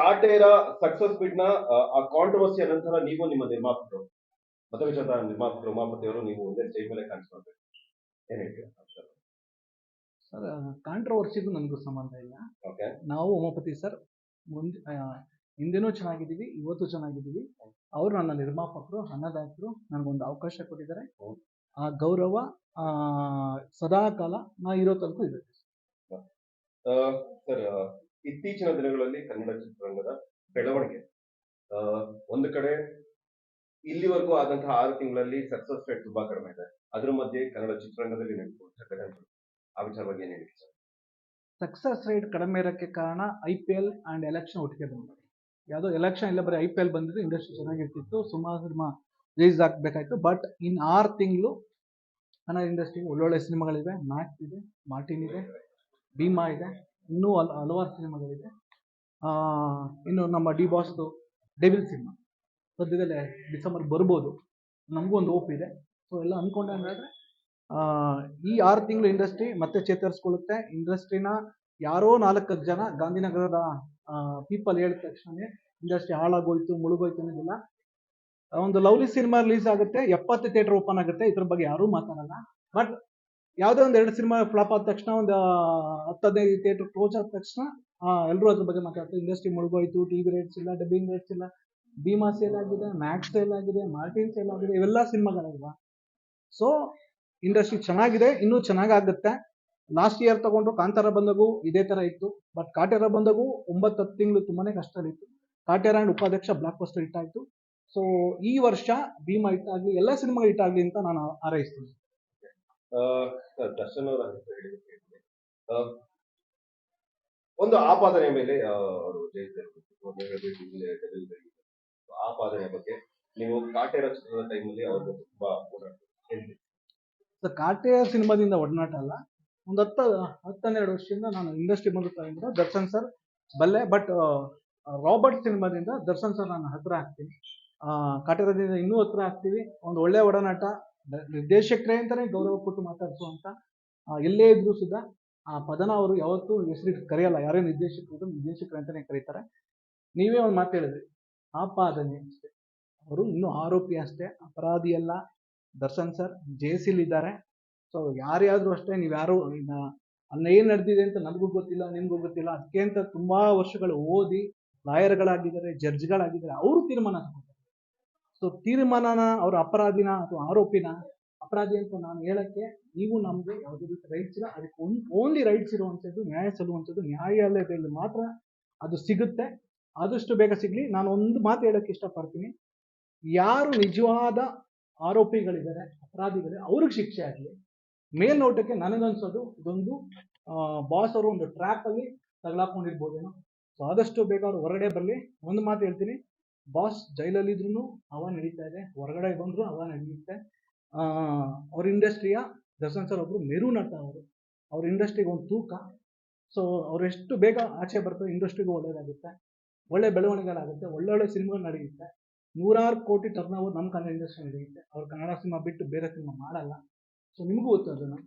Kaatera success ಬಿಡ್ನ ಆ, ಕಾಂಟ್ರೋವರ್ಸಿ ಕಾಂಟ್ರವರ್ಸಿಯ ನಂತರ ನೀವು ನಿಮ್ಮ ನಿರ್ಮಾಪಕರು ಮತವಿಚಾರ ನಿರ್ಮಾಪಕರು ಉಮಾಪತಿಯವರು ನೀವು ಒಂದೇ ಸ್ಟೇಜ್ ಮೇಲೆ ಕಾಣಿಸ್ಕೊಳ್ಬೇಕು ಏನ್ ಹೇಳ್ತೀರಾ? ಸರ್ ಕಾಂಟ್ರವರ್ಸಿಗೂ ನನಗೂ ಸಂಬಂಧ ಇಲ್ಲ. ಓಕೆ ನಾವು ಉಮಾಪತಿ ಸರ್ ಮುಂದೆ ಹಿಂದೆನೂ ಚೆನ್ನಾಗಿದ್ದೀವಿ ಇವತ್ತು ಚೆನ್ನಾಗಿದ್ದೀವಿ. ಅವರು ನನ್ನ ನಿರ್ಮಾಪಕರು ಅನ್ನದಾತರು ನನಗೊಂದು ಅವಕಾಶ ಕೊಟ್ಟಿದ್ದಾರೆ. ಆ ಗೌರವ ಆ, ಸದಾ ಕಾಲ ನಾ ಇರೋ ತನಕ ಇದೆ. ಸರ್ ಇತ್ತೀಚಿನ ದಿನಗಳಲ್ಲಿ ಕನ್ನಡ ಚಿತ್ರರಂಗದ ಬೆಳವಣಿಗೆ. ಒಂದು ಕಡೆ ಇಲ್ಲಿವರೆಗೂ ಆದಂತಹ ಆರು ತಿಂಗಳಲ್ಲಿ ಸಕ್ಸಸ್ ರೇಟ್ ತುಂಬಾ ಕಡಿಮೆ ಇದೆ. ಅದ್ರ ಮಧ್ಯೆ ಕನ್ನಡ ಚಿತ್ರರಂಗದಲ್ಲಿ ನಡೆಯುವಂತಹ ಆ ವಿಚಾರವಾಗಿ ಏನ್ ಹೇಳಿ ಸರ್ ಸಕ್ಸಸ್ ರೇಟ್ ಕಡಿಮೆ ಇರೋಕ್ಕೆ ಕಾರಣ I P L and election ಒಟ್ಟಿಗೆ ಬಂದಿದೆ. ಯಾವುದೋ ಎಲೆಕ್ಷನ್ ಇಲ್ಲ, ಬರೀ ಐ ಪಿ ಎಲ್ ಬಂದಿದ್ದು ಇಂಡಸ್ಟ್ರಿ ಚೆನ್ನಾಗಿರ್ತಿತ್ತು, ಸುಮಾರು ಸಿನಿಮಾ ರಿಲೀಸ್ ಆಗಬೇಕಾಯ್ತು. ಬಟ್ ಇನ್ ಆರು ತಿಂಗಳು ಕನ್ನಡ ಇಂಡಸ್ಟ್ರಿಗೆ ಒಳ್ಳೊಳ್ಳೆ ಸಿನಿಮಾಗಳಿವೆ. ಮ್ಯಾಕ್ಸ್ ಇದೆ ಮಾರ್ಟಿನ್ ಇದೆ, ಭೀಮಾ ಇದೆ. ಇನ್ನೂ ಹಲ್, ಹಲವಾರು ಸಿನಿಮಾಗಳಿದೆ. ಇನ್ನು ನಮ್ಮ ಡಿ ಬಾಸ್ದು ಡೆವಿಲ್ ಸಿನಿಮಾ. ಸದ್ಯದಲ್ಲೇ ಡಿಸೆಂಬರ್ ಬರ್ಬೋದು. ನಮಗೂ ಒಂದು ಓಪ್ ಇದೆ. ಸೊ ಎಲ್ಲ ಅಂದ್ಕೊಂಡೆ ಅಂದರೆ ಈ ಆರು ತಿಂಗಳು ಇಂಡಸ್ಟ್ರಿ ಮತ್ತೆ ಚೇತರಿಸ್ಕೊಳ್ಳುತ್ತೆ. ಇಂಡಸ್ಟ್ರಿನ ಯಾರೋ ನಾಲ್ಕು ಜನ ಗಾಂಧಿನಗರದ ಪೀಪಲ್ ಹೇಳಿದ ತಕ್ಷಣ ಇಂಡಸ್ಟ್ರಿ ಹಾಳಾಗೋಯ್ತು, ಮುಳುಗೋಯ್ತು ಅನ್ನೋದಿಲ್ಲ. ಒಂದು ಲವ್ಲಿ ಸಿನಿಮಾ ರಿಲೀಸ್ ಆಗುತ್ತೆ. ಎಪ್ಪತ್ತು ಥಿಯೇಟರ್ ಓಪನ್ ಆಗುತ್ತೆ. ಇದ್ರ ಬಗ್ಗೆ ಯಾರೂ ಮಾತಾಡಲ್ಲ. ಬಟ್ ಯಾವುದೇ ಒಂದು ಎರಡು ಸಿನಿಮಾ ಫ್ಲಾಪ್ ಆದ ತಕ್ಷಣ ಒಂದು ಹತ್ತು ಹದಿನೈದು ಥಿಯೇಟರ್ ಕ್ಲೋಸ್ ಆದ ತಕ್ಷಣ ಎಲ್ಲರೂ ಅದ್ರ ಬಗ್ಗೆ ಮಾತಾಡ್ತಾರೆ. ಇಂಡಸ್ಟ್ರಿ ಮುಳುಗೋಯ್ತು ಟಿ ವಿ ರೇಟ್ಸ್ ಇಲ್ಲ ಡಬ್ಬಿಂಗ್ ರೇಟ್ಸ್ ಇಲ್ಲ ಭೀಮಾ ಸೇಲ್ ಆಗಿದೆ ಮ್ಯಾಕ್ಸ್ ಸೇಲ್ ಆಗಿದೆ ಮಾರ್ಟಿನ್ ಸೇಲ್ ಆಗಿದೆ, ಇವೆಲ್ಲ ಸಿನಿಮಾಗಳಲ್ವಾ? ಸೊ ಇಂಡಸ್ಟ್ರಿ ಚೆನ್ನಾಗಿದೆ, ಇನ್ನೂ ಚೆನ್ನಾಗಾಗುತ್ತೆ. ಲಾಸ್ಟ್ ಇಯರ್ ತಗೊಂಡ್ರು ಕಾಂತಾರ ಬಂದಾಗೂ ಇದೇ ತರ ಇತ್ತು. ಬಟ್ ಕಾಟೇರ ಬಂದಾಗೂ ಒಂಬತ್ತು ಹತ್ತು ತಿಂಗಳು ತುಂಬಾನೇ ಕಷ್ಟದಲ್ಲಿತ್ತು. Kaatera and Upadhyaksha blockbuster hit ಆಯಿತು. ಸೊ ಈ ವರ್ಷ ಭೀಮಾ ಹಿಟ್ ಆಗಲಿ ಎಲ್ಲ ಸಿನಿಮಾ ಹಿಟ್ ಆಗಲಿ ಅಂತ ನಾನು ಹಾರೈಸ್ತೀನಿ. ದರ್ಶನ್ ಅವರ ಒಂದು ಆಪಾದನೆ ಮೇಲೆ ಅವರು ಇಲ್ಲಿ ಆಪಾದನೆ ಬಗ್ಗೆ ನೀವು ಕಾಟೇರ ಚಿತ್ರದ ಟೈಮಲ್ಲಿ ಅವರು ತುಂಬಾ ಓಡಾಡ್ತಾರೆ ಕಾಟೇರ ಸಿನಿಮಾದಿಂದ ಒಡನಾಟ ಅಲ್ಲ. ಒಂದು ಹತ್ತು ಹತ್ತನ್ನೆರಡು ವರ್ಷದಿಂದ ನಾನು ಇಂಡಸ್ಟ್ರಿ ಬಂದು ತಗೊಂಡ್ರೆ ದರ್ಶನ್ ಸರ್ ಬಲ್ಲೆ ಬಟ್ ರಾಬರ್ಟ್ ಸಿನಿಮಾದಿಂದ ದರ್ಶನ್ ಸರ್ ನಾನು ಹತ್ರ ಹಾಕ್ತೀನಿ. ಕಾಟೆರದಿಂದ ಇನ್ನೂ ಹತ್ರ ಹಾಕ್ತೀವಿ. ಒಂದು ಒಳ್ಳೆ ಒಡನಾಟ. ನಿರ್ದೇಶಕರೇ ಅಂತಾನೆ ಗೌರವ ಕೊಟ್ಟು ಮಾತಾಡಿಸುವಂತ ಆ, ಎಲ್ಲೇ ಇದ್ರೂ ಸುಧಾ ಆ ಪದನ ಅವರು ಯಾವತ್ತೂ ಹೆಸರಿಟ್ಟು ಕರೆಯಲ್ಲ. ಯಾರೇ ನಿರ್ದೇಶಕರು ನಿರ್ದೇಶಕರು ಅಂತಾನೆ ಕರೀತಾರೆ. ನೀವೇ ಒಂದು ಮಾತು ಹೇಳಿದ್ರಿ. ಆಪಾದನೆ ಅಷ್ಟೇ. ಅವರು ಇನ್ನೂ ಆರೋಪಿ ಅಷ್ಟೇ. ಅಪರಾಧಿ ಅಲ್ಲ. ದರ್ಶನ್ ಸರ್ ಜೇಸಿಲ್ ಇದ್ದಾರೆ. ಸೊ ಯಾರ್ಯಾದ್ರೂ ಅಷ್ಟೇ ನೀವು ಯಾರು ಈಗ ಅಲ್ಲಿ ಏನ್ ನಡೆದಿದೆ ಅಂತ ನನಗೂ ಗೊತ್ತಿಲ್ಲ ನಿಮ್ಗೂ ಗೊತ್ತಿಲ್ಲ. ಅದಕ್ಕೆ ಅಂತ ತುಂಬಾ ವರ್ಷಗಳು ಓದಿ ಲಾಯರ್ಗಳಾಗಿದ್ದಾರೆ ಜಡ್ಜ್ಗಳಾಗಿದ್ದಾರೆ. ಅವರು ತೀರ್ಮಾನ ತಗೋತಾರೆ. ಸೊ ತೀರ್ಮಾನನ ಅವ್ರ ಅಪರಾಧಿನ ಅಥವಾ ಆರೋಪಿನ ಅಪರಾಧಿ ಅಂತ ನಾನು ಹೇಳಕ್ಕೆ ನೀವು ನಮಗೆ ಯಾವುದೇ ರೀತಿ ರೈಟ್ಸ್ ಇಲ್ಲ ಅದಕ್ಕೆ ಓನ್ಲಿ ರೈಟ್ಸ್ ಇರುವಂಥದ್ದು, ನ್ಯಾಯ ಸಲ್ಲುವಂಥದ್ದು, ನ್ಯಾಯಾಲಯದಲ್ಲಿ ಮಾತ್ರ ಅದು ಸಿಗುತ್ತೆ. ಆದಷ್ಟು ಬೇಗ ಸಿಗ್ಲಿ. ನಾನು ಒಂದು ಮಾತು ಹೇಳಕ್ಕೆ ಇಷ್ಟಪಡ್ತೀನಿ. ಯಾರು ನಿಜವಾದ ಆರೋಪಿಗಳಿದ್ದಾರೆ ಅಪರಾಧಿಗಳಿದೆ ಅವ್ರಿಗೆ ಶಿಕ್ಷೆ ಆಗಲಿ. ಮೇಲ್ನೋಟಕ್ಕೆ ನನಗನ್ಸೋದು ಇದೊಂದು ಬಾಸ್ ಅವರು ಒಂದು ಟ್ರ್ಯಾಪ್ ಅಲ್ಲಿ ತಗಲಾಕೊಂಡಿರ್ಬೋದೇನೋ. ಸೊ ಆದಷ್ಟು ಬೇಗ ಅವ್ರು ಹೊರಗಡೆ ಬರಲಿ. ಒಂದು ಮಾತು ಹೇಳ್ತೀನಿ. ಬಾಸ್ ಜೈಲಲ್ಲಿ ಅವ ನಡೀತಾ ಇದೆ ಹೊರಗಡೆ ಬಂದ್ರು ಹವಾ ನಡೆಯುತ್ತೆ ಆ, ಅವ್ರ ಇಂಡಸ್ಟ್ರಿಯ ದರ್ಶನ್ ಸರ್ ಒಬ್ಬರು ಮೆರು ನಟ ಅವರು. ಅವ್ರ ಇಂಡಸ್ಟ್ರಿಗೆ ಒಂದು ತೂಕ. ಸೊ ಅವ್ರು ಎಷ್ಟು ಬೇಗ ಆಚೆ ಬರ್ತಾರೆ ಇಂಡಸ್ಟ್ರಿಗೂ ಒಳ್ಳೇದಾಗುತ್ತೆ. ಒಳ್ಳೆ ಬೆಳವಣಿಗೆಗಳಾಗುತ್ತೆ ಒಳ್ಳೊಳ್ಳೆ ಸಿನಿಮಾಗಳು ನಡೆಯುತ್ತೆ. ನೂರಾರು ಕೋಟಿ ಟರ್ನ್ ನಮ್ಮ ಕನ್ನಡ ಇಂಡಸ್ಟ್ರಿ ನಡೆಯುತ್ತೆ ಅವ್ರು ಕನ್ನಡ ಸಿನಿಮಾ ಬಿಟ್ಟು ಬೇರೆ ಸಿನಿಮಾ ಮಾಡಲ್ಲ. ಸೊ ನಿಮಗೂ ಗೊತ್ತು ಅದನ್ನು.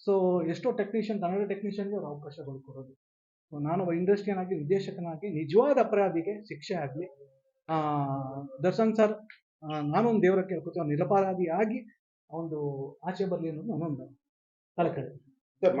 ಸೊ ಎಷ್ಟೋ ಟೆಕ್ನಿಷಿಯನ್ ಕನ್ನಡ ಟೆಕ್ನಿಷಿಯನ್ಗೆ ಅವ್ರು ಅವಕಾಶಗಳು ಕೊಡೋದು. ಸೊ ನಾನು ಒಬ್ಬ ಇಂಡಸ್ಟ್ರಿಯನ್ ಆಗಿ ನಿರ್ದೇಶಕನಾಗಿ ನಿಜವಾದ ಅಪರಾಧಿಗೆ ಶಿಕ್ಷೆ ಆಗಲಿ ದರ್ಶನ್ ಸರ್ ನಾನೊಂದು ದೇವರ ಕೇಳ್ಕೊತೀನಿ ನಿರಪರಾಧಿಯಾಗಿ ಒಂದು ಆಚೆ ಬರಲಿ ಅನ್ನೋದು ನನ್ನೊಂದು ಕಳಕಳಿ ಸರ್